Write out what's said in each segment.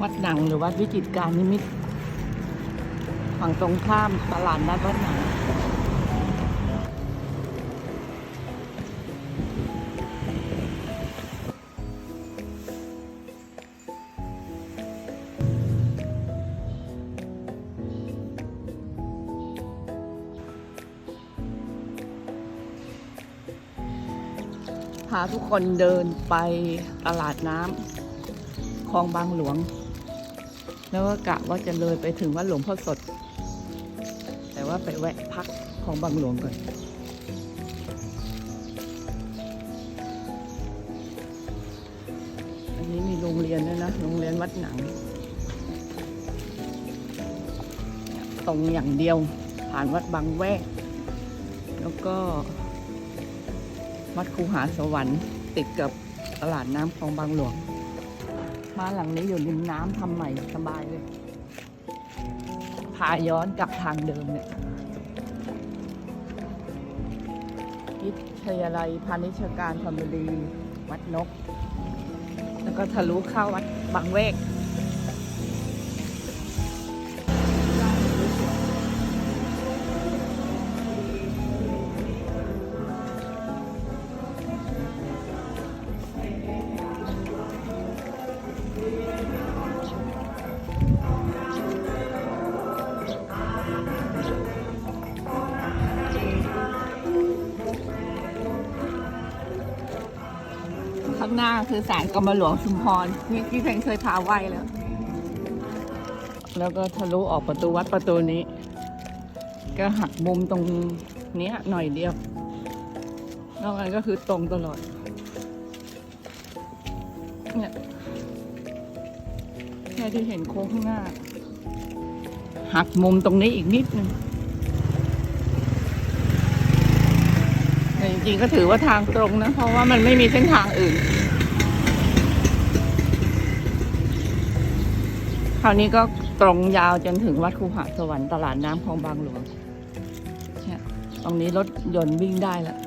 วัดหนังหรือวัดวิจิตการนิมิตฝั่งตรงข้ามตลาดนัดวัดหนังพาทุกคนเดินไปตลาดน้ำ ลองบางหลวง แล้วก็กะว่าจะเลยไปถึงวัดหลวงพ่อสด แต่ว่าไปแวะพักคลองบางหลวงก่อนอันนี้มีโรงเรียนด้วยนะโรงเรียนวัดหนังตรงอย่างเดียวผ่านวัดบางแวก แล้วก็วัดคูหาสวรรค์ติดกับตลาดน้ำคลองบางหลวง บ้านหลังนี้อยู่ริมน้ำทำใหม่สบายเลย พาย้อนกลับทางเดิมเนี่ยวิทยาลัยพาณิชยการธนบุรีวัดนก แล้วก็ทะลุเข้าวัดบางเวก หน้าคือศาลกรมหลวงชุมพรที่ที่เพงเคยพาไหว้แล้ว แล้วก็ทะลุออกประตูวัดประตูนี้ ก็หักมุมตรงเนี้ยหน่อยเดียวนอกนั้นก็คือตรงตลอดเนี่ยแค่ที่เห็นโค้งข้างหน้า หักมุมตรงนี้อีกนิดนึงแต่จริงๆก็ถือว่าทางตรงนะ เพราะว่ามันไม่มีเส้นทางอื่น ราวนี้ก็ตรงยาวจนถึงวัดคูหาสวรรค์ตลาดน้ำคลองบางหลวงเนี่ยตรงนี้รถยนต์วิ่งได้แล้ว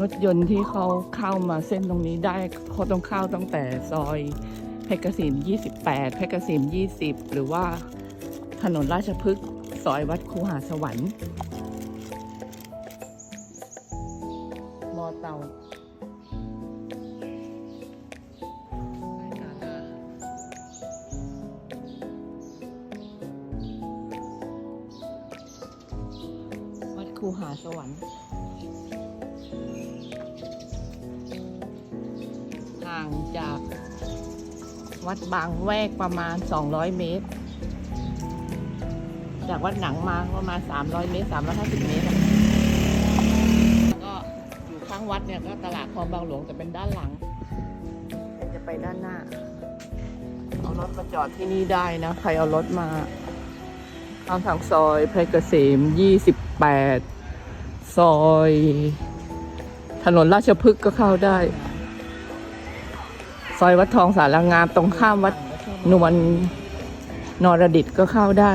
รถยนต์ที่เขาเข้ามาเส้นตรงนี้ได้เขาต้องเข้าตั้งแต่ซอยเพชรเกษม28เพชรเกษม20 หรือว่าถนนราชพฤกษ์ซอยวัดคูหาสวรรค์ คูหาสวรรค์ ห่างจากวัดบางแวกประมาณ 200 เมตร จากวัดหนังมาประมาณ 300 เมตร 350 เมตรก็อยู่ข้างวัดเนี่ยก็ตลาดคลองบางหลวงแต่เป็นด้านหลังจะไปด้านหน้า เอารถมาจอดที่นี่ได้นะ ใครเอารถมาเอาทางซอยเพชรเกษม 28 ซอย ถนนราชพฤกษ์ก็เข้าได้ ซอยวัดทองสารงามตรงข้ามวัดนวลนรดิตก็เข้าได้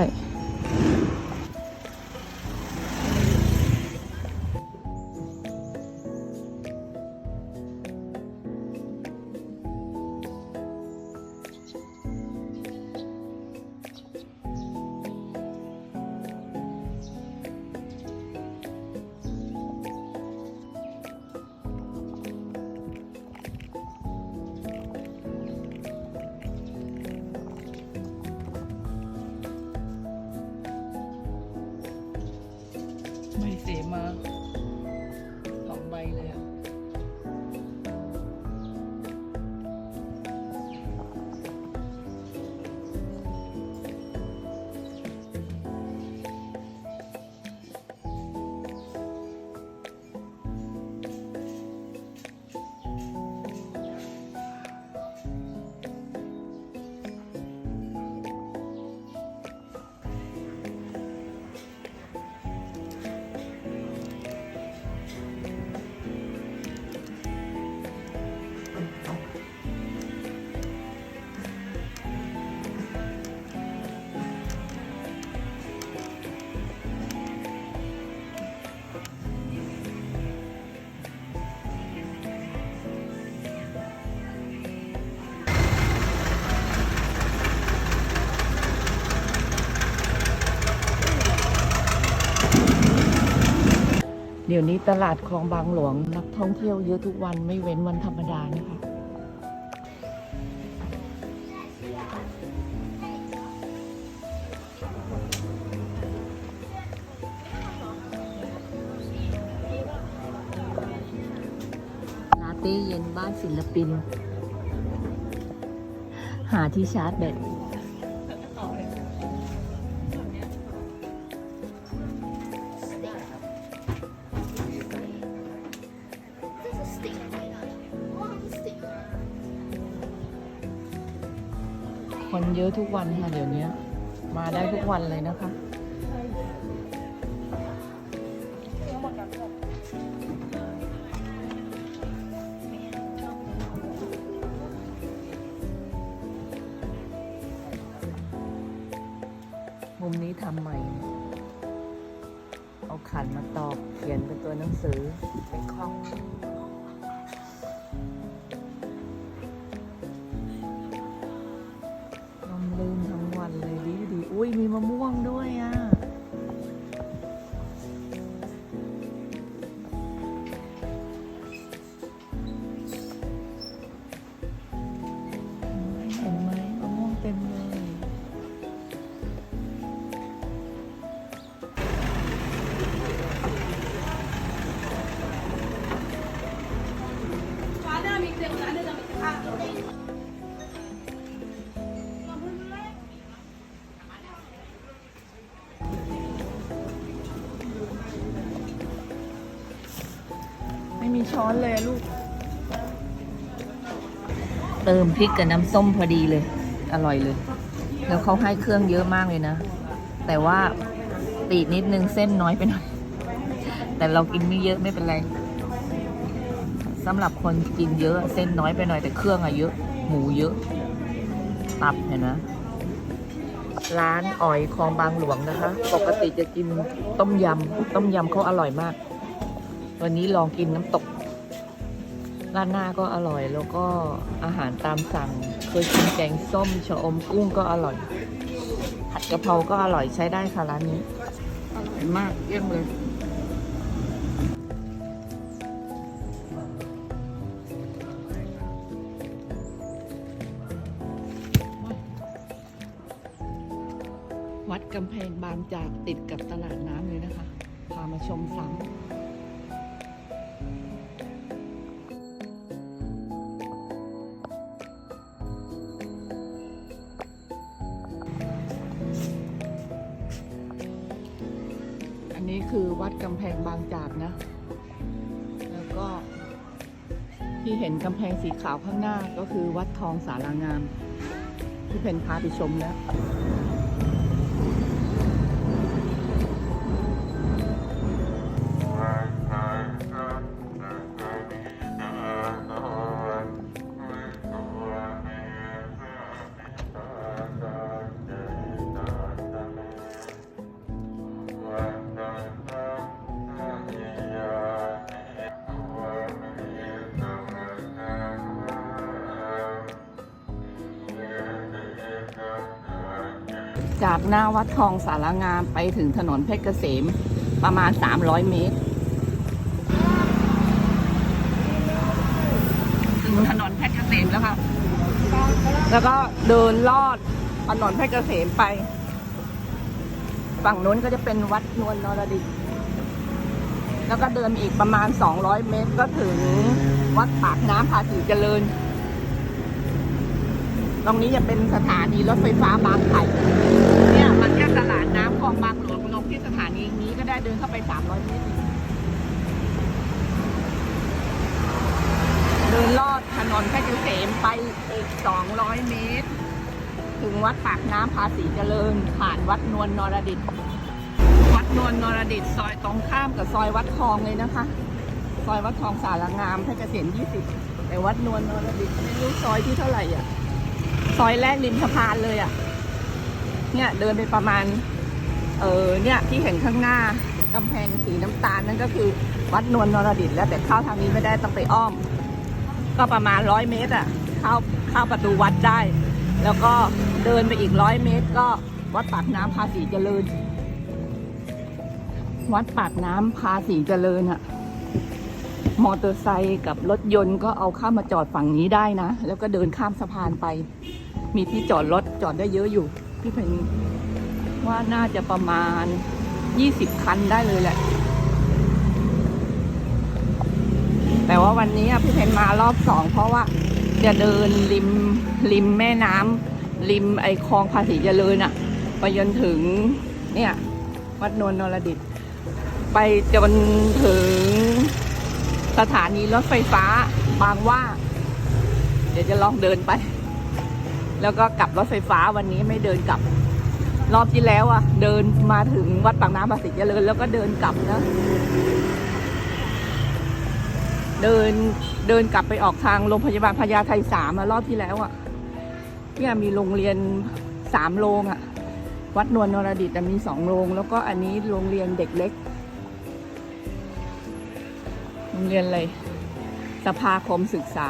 ดี๋ยวนี้ตลาดคลองบางหลวงนักท่องเที่ยวเยอะทุกวันไม่เว้นวันธรรมดานะคะลาเต้เย็นบ้านศิลปิน หาที่ชาร์จแบต อะทุกวันค่ะเดี๋ยวนี้มาได้ทุกวันเลยนะคะ มีมะม่วงด้วยอะ อนเลยลูก เติมพริกกับน้ำส้มพอดีเลย อร่อยเลย แล้วเขาให้เครื่องเยอะมากเลยนะ แต่ว่าตีนิดนึงเส้นน้อยไปหน่อย แต่เรากินไม่เยอะไม่เป็นไรสำหรับคนกินเยอะเส้นน้อยไปหน่อยแต่เครื่องอะเยอะ หมูเยอะ ตับเห็นนะร้านอ๋อยคลองบางหลวงนะคะ ปกติจะกินต้มยำ ต้มยำเขาอร่อยมาก วันนี้ลองกินน้ำตก ร้านหน้าก็อร่อย แล้วก็อาหารตามสั่ง เคยกินแกงส้มชะอมกุ้งก็อร่อย ผัดกะเพราก็อร่อยใช้ได้ค่ะร้านนี้อร่อยมากเยี่ยมเลยวัดกำแพงบางจากติดกับตลาดน้ำเลยนะคะ พามาชมซ้ำ กำแพงบางจากนะ แล้วก็ที่เห็นกำแพงสีขาวข้างหน้าก็คือวัดทองสารางาม ที่เพนพาไปชมแล้ว หน้าวัดทองสารางามไปถึงถนนเพชรเกษมประมาณ 300 เมตร ถึงถนนเพชรเกษมแล้วค่ะ แล้วก็เดินลอดถนนเพชรเกษมไป ฝั่งนู้นก็จะเป็นวัดนวลนรดิตแล้วก็เดินอีกประมาณ 200 เมตรก็ถึงวัดปากน้ำภาษีเจริญ ตรงนี้จะเป็นสถานีรถไฟฟ้าบางไผ่ ลองบางหลวงลงที่สถานีนี้ก็ได้เดินเข้าไป 300 เมตรเดินลอดถนนเพชรเกษมไปอีก 200 เมตร ถึงวัดปากน้ำภาษีเจริญ ผ่านวัดนวลนรดิต วัดนวลนรดิตซอยตรงข้ามกับซอยวัดทองเลยนะคะ ซอยวัดทองสารงามเพชรเกษม20 แต่วัดนวลนรดิตไม่รู้ซอยที่เท่าไหร่อะ ซอยแรกริมสะพานเลยอะ เนี่ยเดินไปประมาณ เออเนี่ยที่เห็นข้างหน้ากำแพงสีน้ำตาลนั่นก็คือวัดนวลนรดิตแล้วแต่เข้าทางนี้ไม่ได้ต้องไปอ้อม ก็ประมาณร้อยเมตรอะเข้าเข้าประตูวัดได้ แล้วก็เดินไปอีกร้อยเมตร ก็วัดปากน้ำภาษีเจริญ วัดปากน้ำภาษีเจริญอะมอเตอร์ไซค์กับรถยนต์ก็เอาข้ามมาจอดฝั่งนี้ได้นะ แล้วก็เดินข้ามสะพานไป มีที่จอดรถจอดได้เยอะอยู่พี่เพน ว่าน่าจะประมาณ 20 คันได้เลยแหละ แต่ว่าวันนี้พี่เพนมารอบสองเพราะว่าจะเดินริมริมแม่น้ำริมไอคลองภาษีเจริญอะไปจนถึงเนี่ย วัดนวลนรดิต ไปจนถึงสถานีรถไฟฟ้าบางว่า เดี๋ยวจะลองเดินไป แล้วก็กลับรถไฟฟ้าวันนี้ไม่เดินกลับ รอบที่แล้วอะเดินมาถึงวัดปากน้ำภาษีเจริญแล้วก็เดินกลับนะ เดินเดินกลับไปออกทางโรงพยาบาลพญาไทสามอะรอบที่แล้วอะเนี่ยมีโรงเรียนสามโรงอะวัดนวลนรดิตอะมีสองโรงแล้วก็อันนี้โรงเรียนเด็กเล็กโรงเรียนอะไรสภาคมศึกษา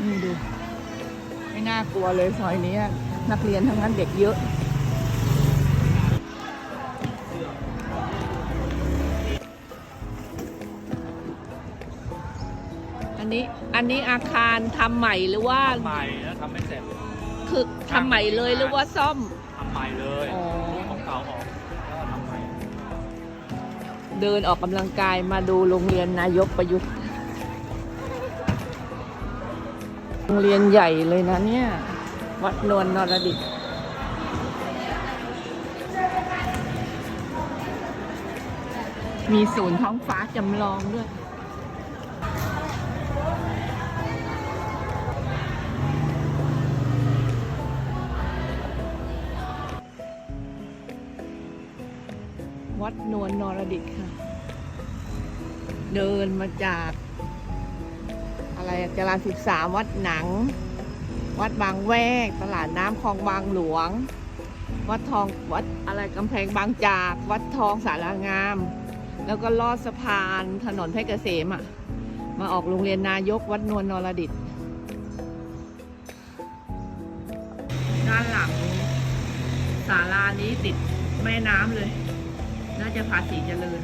นี่ดู ไม่น่ากลัวเลยซอยนี้ นักเรียนทั้งนั้นเด็กเยอะ อันนี้อันนี้อาคารทำใหม่หรือว่า ทำใหม่แล้วทำไม่เสร็จคือทำใหม่เลยหรือว่าซ่อม ทำใหม่เลยอ๋อ ของเก่าออกแล้วก็ทำใหม่เดินออกกำลังกายมาดูโรงเรียนนายกประยุทธ์ โรงเรียนใหญ่เลยนะเนี่ย วัดนวลนรดิตมีศูนย์ท้องฟ้าจำลองด้วย วัดนวลนรดิตค่ะ เดินมาจาก อะไรจราสิบสามวัดหนัง วัดบางแวก ตลาดน้ำคลองบางหลวง วัดทองวัดอะไรกำแพงบางจาก วัดทองสารางาม แล้วก็ลอดสะพานถนนเพชรเกษมอะ มาออกโรงเรียนนายกวัดนวลนรดิตด้านหลังศาลานี้ติดแม่น้ำเลย น่าจะภาษีเจริญ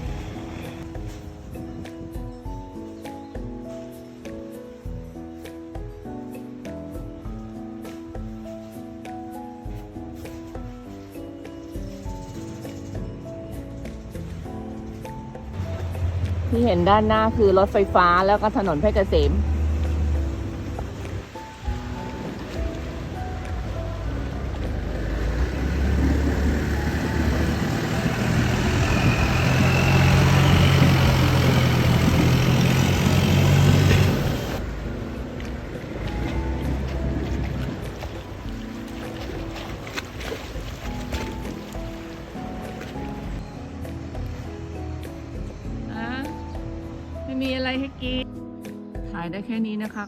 เห็นด้านหน้าคือรถไฟฟ้าแล้วก็ถนนเพชรเกษม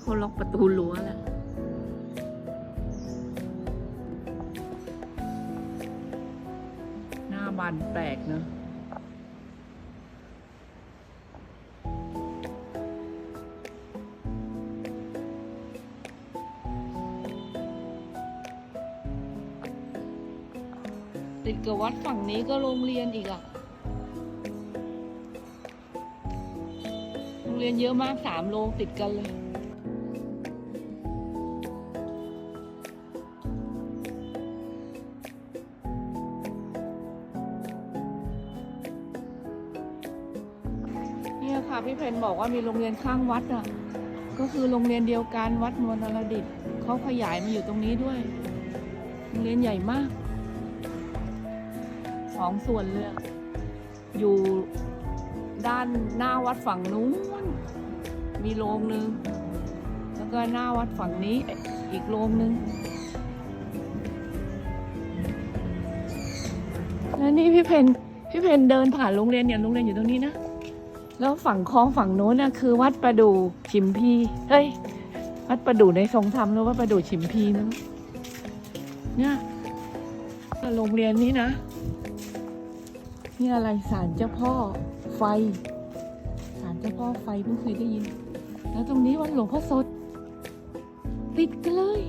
เขาล็อกประตูรั้วแล้วหน้าบานแปลกเนอะติดกับวัดฝั่งนี้ก็โรงเรียนอีกอะ โรงเรียนเยอะมากสามโรงติดกันเลย บอกว่ามีโรงเรียนข้างวัดอะ ก็คือโรงเรียนเดียวกันวัดนวลนรดิตเขาขยายมาอยู่ตรงนี้ด้วย โรงเรียนใหญ่มาก สองส่วนเลยอะอยู่ด้านหน้าวัดฝั่งนู้น มีโรงหนึ่งแล้วก็หน้าวัดฝั่งนี้อีกโรงหนึ่งแล้วนี่พี่เพนพี่เพนเดินผ่านโรงเรียนเนี่ยโรงเรียนอยู่ตรงนี้นะ แล้วฝั่งคลองฝั่งโน้นน่ะคือวัดประดู่ชิมพีเฮ้ย วัดประดู่ในทรงธรรมหรือว่าประดู่ชิมพีนะเนี่ยโรงเรียนนี้นะนี่อะไรศาลเจ้าพ่อไฟศาลเจ้าพ่อไฟเพิ่งเคยได้ยิน แล้วตรงนี้วันหลวงพ่อสด ติดกันเลย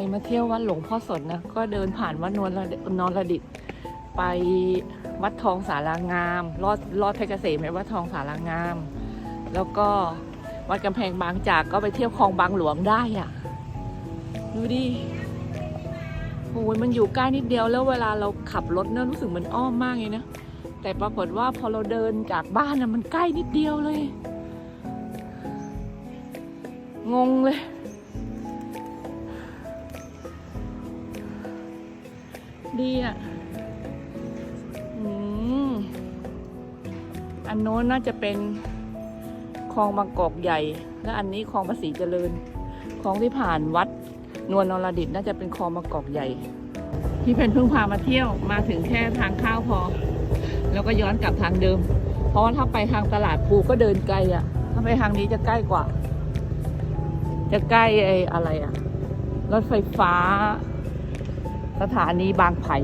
รมาเที่ยววัดหลวงพ่อสดนะ ก็เดินผ่านวัดนวลนอนระดิษฐ์ไปวัดทองสารางาม ลอดลอดเพชรเกษมไปวัดทองสารางาม แล้วก็วัดกำแพงบางจากก็ไปเที่ยวคลองบางหลวงได้อะ ดูดิโอ้ยมันอยู่ใกล้นิดเดียวแล้วเวลาเราขับรถเนี่ยรู้สึกมันอ้อมมากเลยนะ แต่ปรากฏว่าพอเราเดินจากบ้านนะมันใกล้นิดเดียวเลย งงเลย ดีอะอันโน้นน่าจะเป็นคลองบางกอกใหญ่ และอันนี้คลองภาษีเจริญคลองที่ผ่านวัด นวลนรดิตน่าจะเป็นคลองบางกอกใหญ่พี่เพนเพิ่งพามาเที่ยวมาถึงแค่ทางเข้าวพอ แล้วก็ย้อนกลับทางเดิม เพราะว่าถ้าไปทางตลาดภูก็เดินไกลอะ่ะ ถ้าไปทางนี้จะใกล้กว่า จะใกล้ไอ้อะไรอะ่ะรถไฟฟ้า สถานีบางไผ่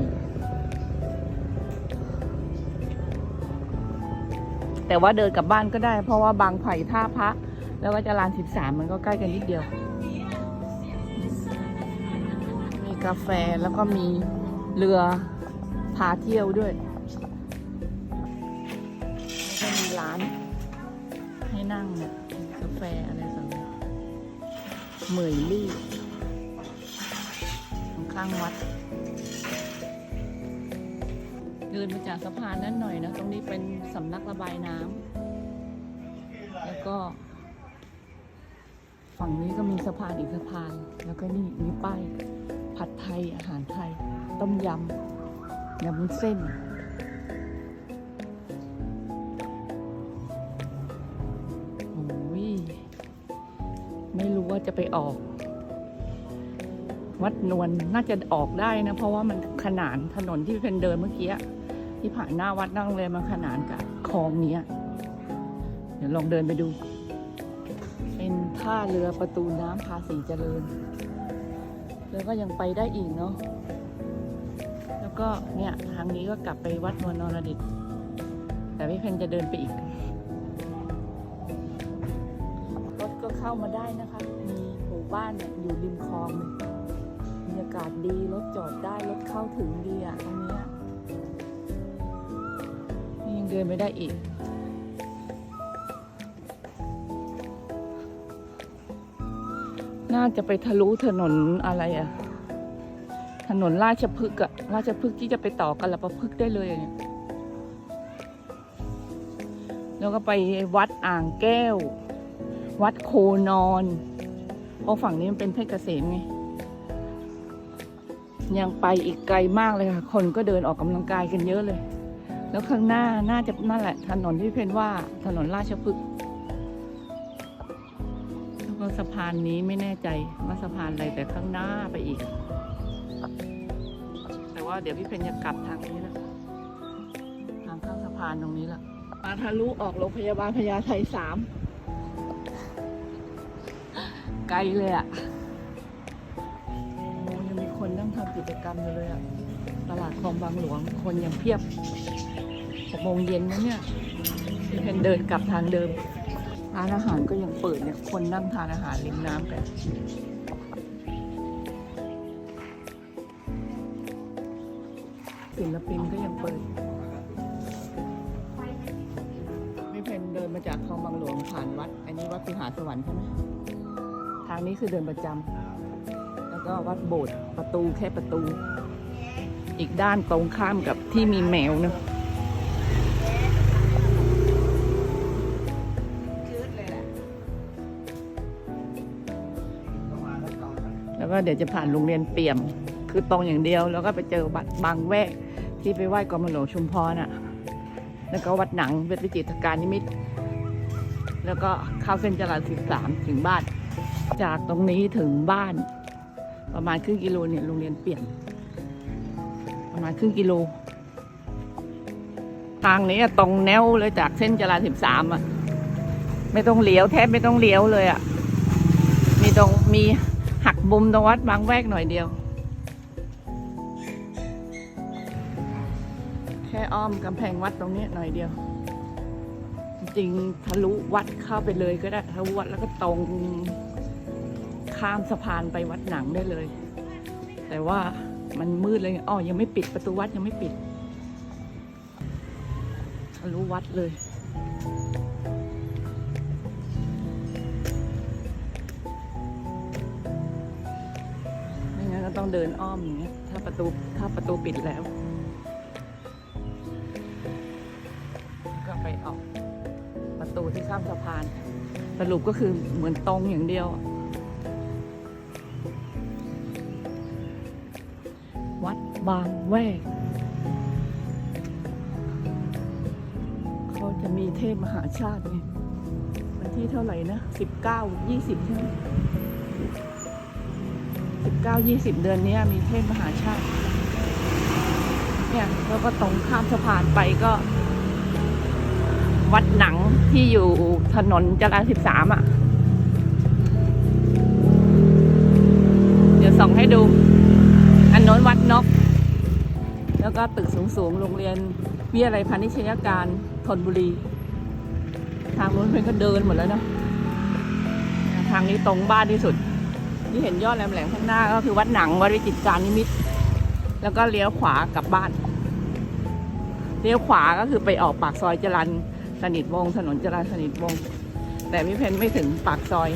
แต่ว่าเดินกลับบ้านก็ได้ เพราะว่าบางไผ่ท่าพระ แล้วก็จะรานสิบสามมันก็ใกล้กันนิดเดียว มีกาแฟแล้วก็มีเรือพาเที่ยวด้วยก็มีร้าน ให้นั่งเนี่ยกาแฟอะไรต่างเหมยลี่ข้างวัด ดินมาจากสะพานนั้นหน่อยนะ ตรงนี้เป็นสำนักระบายน้ำแล้วก็ ฝั่งนี้ก็มีสะพานอีกสะพาน แล้วก็นี่มีป้ายผัดไทยอาหารไทย ต้มยำยำเส้นโอ้ยไม่รู้ว่าจะไปออก วัดนวลน่าจะออกได้นะ เพราะว่ามันขนานถนนที่เป็นเดินเมื่อกี้ ที่ผ่านหน้าวัดนั่งเลยมันขนานกับคลองนี้เดี๋ยวลองเดินไปดู เป็นท่าเรือประตูน้ำภาษีเจริญ แล้วก็ยังไปได้อีกเนาะแล้วก็เนี่ยทางนี้ก็กลับไปวัดนวลนรดิต แต่พี่เพนจะเดินไปอีกรถก็เข้ามาได้นะคะ มีหมู่บ้านเนี่ยอยู่ริมคลองบรรยากาศดีรถจอดได้รถเข้าถึงดีอะตรงนี้ เดินไม่ได้อีก น่าจะไปทะลุถนนอะไรอะถนนราชพฤกษ์อะราชพฤกษ์ที่จะไปต่อกันละประพฤกษ์ได้เลยเนี่ยแล้วก็ไปวัดอ่างแก้ว วัดโคนอนเพราะฝั่งนี้มันเป็นเพชรเกษมไงยังไปอีกไกลมากเลยค่ะ คนก็เดินออกกำลังกายกันเยอะเลย แล้วข้างหน้าน่าจะนั่นแหละ ถนนที่เพนว่าถนนราชพฤกษ์แล้วก็สะพานนี้ไม่แน่ใจว่าสะพานอะไรแต่ข้างหน้าไปอีก แต่ว่าเดี๋ยวพี่เพนจะกลับทางนี้แหล้วทางข้างสะพานตรงนี้แหละมาทะลุออกโรงพยาบาลพญาไทสามไกลเลยอะ่ะโอ้ยังมีคนนั่งทำกิจกรรมอยู่เลยอะ่ะ ตลาดคลองบางหลวงคนยังเพียบ หกโมงเย็นนะเนี่ยพี่เพนเดินกลับทางเดิม ร้านอาหารก็ยังเปิดเนี่ย คนนั่งทานอาหารริมน้ำกันศิลปินก็ยังเปิดไม่เพนเดินมาจากคลองบางหลวงผ่านวัด อันนี้วัดพิหาสวรรค์ใช่ไหมทางนี้คือเดินประจำแล้วก็วัดโบสถ์ประตูแค่ประตู อีกด้านตรงข้ามกับที่มีแมวนะ ก็เดี๋ยวจะผ่านโรงเรียนเปี่ยม คือตรงอย่างเดียว แล้วก็ไปเจอวัดบางแวกที่ไปไหว้กรมหลวงชุมพรน่ะ แล้วก็วัดหนังเวทวิจิตรการนิมิต แล้วก็เข้าเส้นจราจรสิบสามถึงบ้าน จากตรงนี้ถึงบ้าน ประมาณครึ่งกิโลเนี่ยโรงเรียนเปลี่ยนประมาณครึ่งกิโล ทางนี้ตรงแนวเลยจากเส้นจราสิบสามอะ ไม่ต้องเลี้ยวแทบไม่ต้องเลี้ยวเลยอะ มีตรงมี มุมตรงวัดบางแวกหน่อยเดียว แค่อ้อมกำแพงวัดตรงนี้หน่อยเดียว จริงทะลุวัดเข้าไปเลยก็ได้ทะลุวัดแล้วก็ตรงข้ามสะพานไปวัดหนังได้เลย แต่ว่ามันมืดเลยอ๋อยังไม่ปิดประตูวัดยังไม่ปิดทะลุวัดเลย เดินอ้อมอย่างเงี้ยถ้าประตูถ้าประตูปิดแล้ว ก็ไปออกประตูที่ข้ามสะพาน สรุปก็คือเหมือนตรงอย่างเดียว วัดบางแวกเขาจะมีเทศมหาชาติไงวันที่เท่าไหร่นะสิบเก้ายี่สิบใช่ไหม สิบเก้ายี่สิบเดือนนี้มีเทศมหาชาติ เนี่ยแล้วก็ตรงข้ามสะพานไปก็ วัดหนังที่อยู่ถนนจรัญสิบสามอะ เดี๋ยวส่องให้ดู อันน้นวัดนก แล้วก็ตึกสูงๆ โรงเรียนวิทยาลัยพาณิชยการธนบุรี ทางนู้นเพื่อนก็เดินหมดแล้วเนาะทางนี้ตรงบ้านที่สุด ที่เห็นยอดแหลมๆข้างหน้าก็คือวัดหนังวริจิตการนิมิต แล้วก็เลี้ยวขวากลับบ้าน เลี้ยวขวาก็คือไปออกปากซอยจรันสนิทวงถนนจรันสนิทวงแต่พี่เพนไม่ถึงปากซอย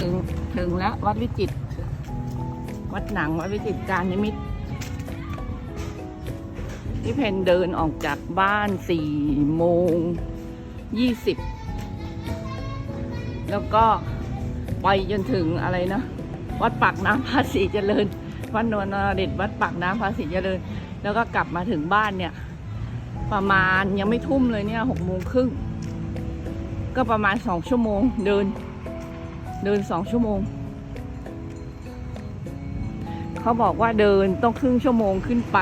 ถึงถึงแล้ววัดวิจิต วัดหนังวัดวิจิตการนิมิตพี่เพนเดินออกจากบ้านสี่โมงยี่สิบแล้วก็ไปจนถึงอะไรนะ วัดปากน้ำภาษีเจริญ วัดนวลนรเด็ดวัดปากน้ำภาษีเจริญ แล้วก็กลับมาถึงบ้านเนี่ย ประมาณยังไม่ทุ่มเลยเนี่ยหกโมงครึ่งก็ประมาณสองชั่วโมงเดิน เดินสองชั่วโมง เขาบอกว่าเดินต้องครึ่งชั่วโมงขึ้นไป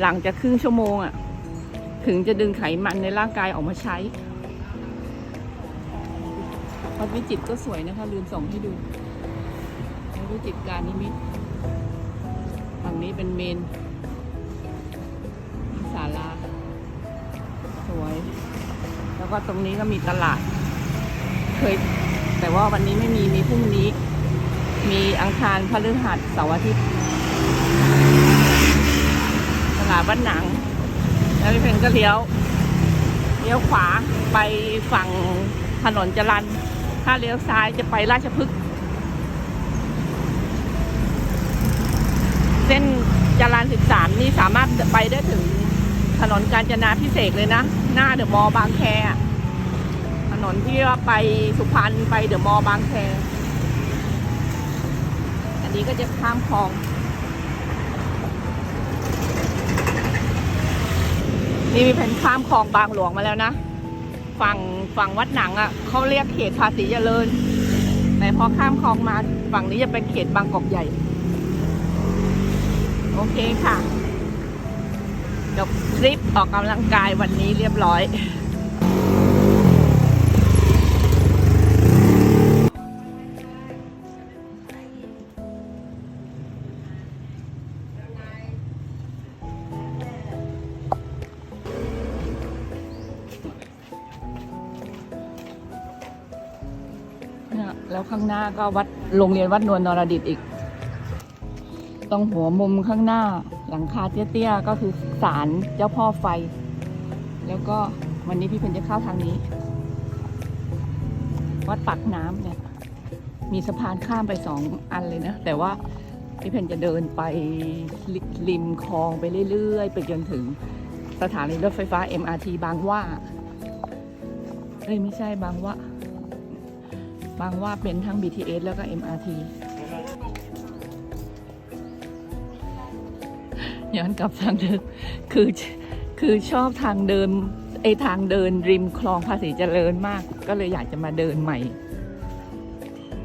หลังจากครึ่งชั่วโมงอะ่ะ ถึงจะดึงไขมันในร่างกายออกมาใช้วัดวิจิตก็สวยนะคะลืมส่งให้ดู วิจิตการนิมิตรฝั่งนี้เป็นเมนมีศาลาสวย แล้วก็ตรงนี้ก็มีตลาด เคย แต่ว่าวันนี้ไม่มีมีพรุ่งนี้ มีอังคารพฤหัสเสาร์อาทิตย์ตลาดบ้านหนัง แล้วพี่เพนก็เลี้ยวเลี้ยวขวาไปฝั่งถนนจรันถ้าเลี้ยวซ้ายจะไปราชพฤกษ์ เส้นจรัน13 นี่สามารถไปได้ถึงถนนกาญจนาพิเศษเลยนะ หน้าเดอะมอลล์บางแคถนนที่ว่าไปสุพรรณไปเดอะมอลล์บางแค อันนี้ก็จะข้ามคลอง นี่มีแผนข้ามคลองบางหลวงมาแล้วนะฝั่งฝั่งวัดหนังอะ่ะเขาเรียกเขตภาษีเจริญแต่พอข้ามคลองมาฝั่งนี้จะเป็นเขตบางกอกใหญ่ โอเคค่ะ จบทริปออกกำลังกายวันนี้เรียบร้อยนี่ยแล้วข้างหน้าก็วัดโรงเรียนวัดนวลนรดิตอีก ตรงหัวมุมข้างหน้าหลังคาเตี้ยๆก็คือศาลเจ้าพ่อไฟ แล้วก็วันนี้พี่เพนจะเข้าทางนี้ วัดปากน้ำเนี่ย มีสะพานข้ามไปสองอันเลยนะ แต่ว่าพี่เพนจะเดินไปริมคลองไปเรื่อยๆ ไปจนถึงสถานีรถไฟฟ้า MRT บางว่าเอ้ยไม่ใช่บางว่า บางว่าเป็นทั้ง BTS แล้วก็ MRT ย้อนกลับทางเดิมคือคือชอบทางเดินไอทางเดินริมคลองภาษีเจริญมาก ก็เลยอยากจะมาเดินใหม่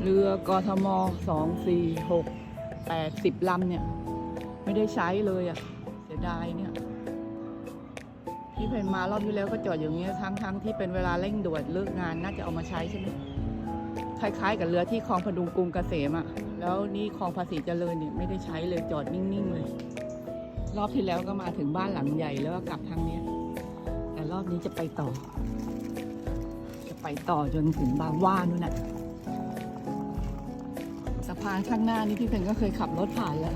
เรือกทมสองสี่หกแปดสิบลำเนี่ย ไม่ได้ใช้เลยอะ่ะ เสียดายเนี่ย ที่เพนมารอบที่แล้วก็จอดอย่างเงี้ยทั้งทั้งที่เป็นเวลาเร่งด่วนเลิกงานน่าจะเอามาใช้ใช่ไหมคล้ายๆ กับเรือที่คลองพดุงกรุงเกษมอะ่ะแล้วนี่คลองภาษีเจริญเนี่ยไม่ได้ใช้เลยจอดนิ่งๆเลย รอบที่แล้วก็มาถึงบ้านหลังใหญ่แล้วก็กลับทางเนี้ย แต่รอบนี้จะไปต่อ จะไปต่อจนถึงบางว่านู่นน่ะสะพานข้างหน้านี่พี่เพนก็เคยขับรถผ่านแล้ว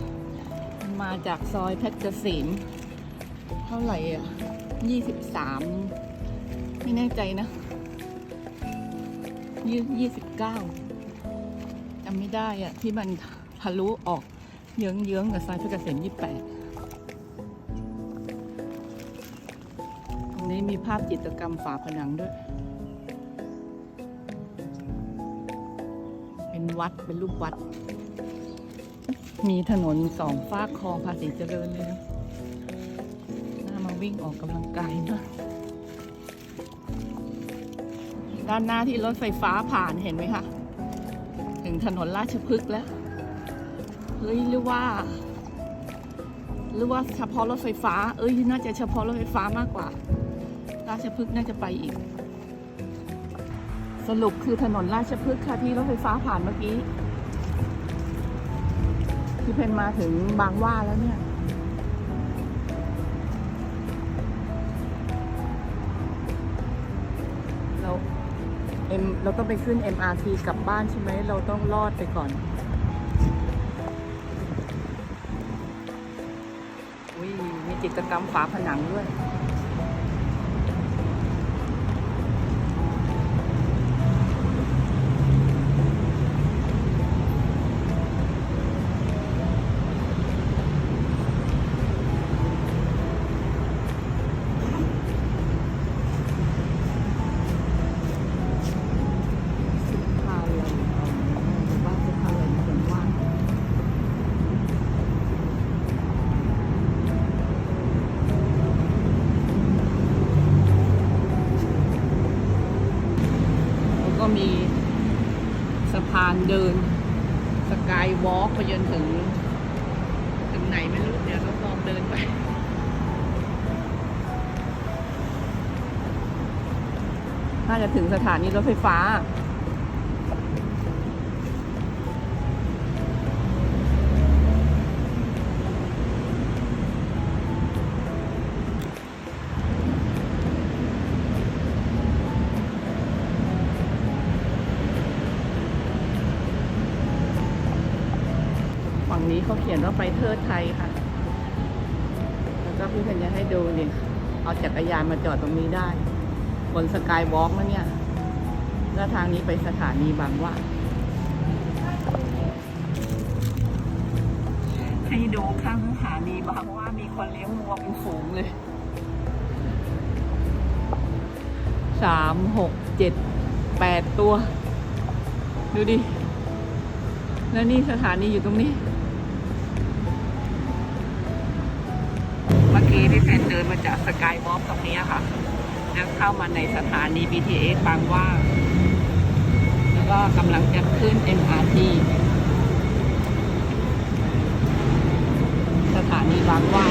มาจากซอยเพชรเกษมเท่าไหร่อะยี่สิบสามไม่แน่ใจนะยี่ยี่สิบเก้าจำไม่ได้อะที่มันทะลุออกเยื้องเยื้องๆกับซอยเพชรเกษมยี่แปด มีภาพจิตรกรรมฝาผนังด้วย เป็นวัดเป็นรูปวัด มีถนนสองฝากคลองภาษีเจริญเลยนะน่ามาวิ่งออกกำลังกายนะด้านหน้าที่รถไฟฟ้าผ่านเห็นไหมคะ ถึงถนนราชพฤกษ์แล้ว เฮ้ยหรือว่า หรือว่าเฉพาะรถไฟฟ้า เอ้ยน่าจะเฉพาะรถไฟฟ้ามากกว่า ราชพฤกษ์น่าจะไปอีก สรุปคือถนนราชพฤกษ์ค่ะที่รถไฟฟ้าผ่านเมื่อกี้ ที่เพนมาถึงบางว่าแล้วเนี่ยเราเอ็มเราต้องไปขึ้น MRT กลับบ้านใช่ไหมเราต้องลอดไปก่อนอุ้ยมีจิตรกรรมฝาผนังด้วยาจะถึงสถานีรถไฟฟ้า ฝั่งนี้เขาเขียนว่าไปเทิดไทยค่ะ แล้วก็พี่เพนจะให้ดูเนี่ยเอาจักรยานมาจอดตรงนี้ได้ นสกายวอล์กนะเนี่ย แล้วทางนี้ไปสถานีบางหว่าให้ดูข้างสถานีบางหว่ามีคนเลี้ยงวัวเป็นฝูงเลย สามหกเจ็ดแปดตัว ดูดิ แล้วนี่สถานีอยู่ตรงนี้ เมื่อกี้พี่เพนเดินมาจากสกายวอล์กตรงนี้ค่ะ จะเข้ามาในสถานี BTS บางว่า แล้วก็กำลังจะขึ้น MRT สถานีบางว่า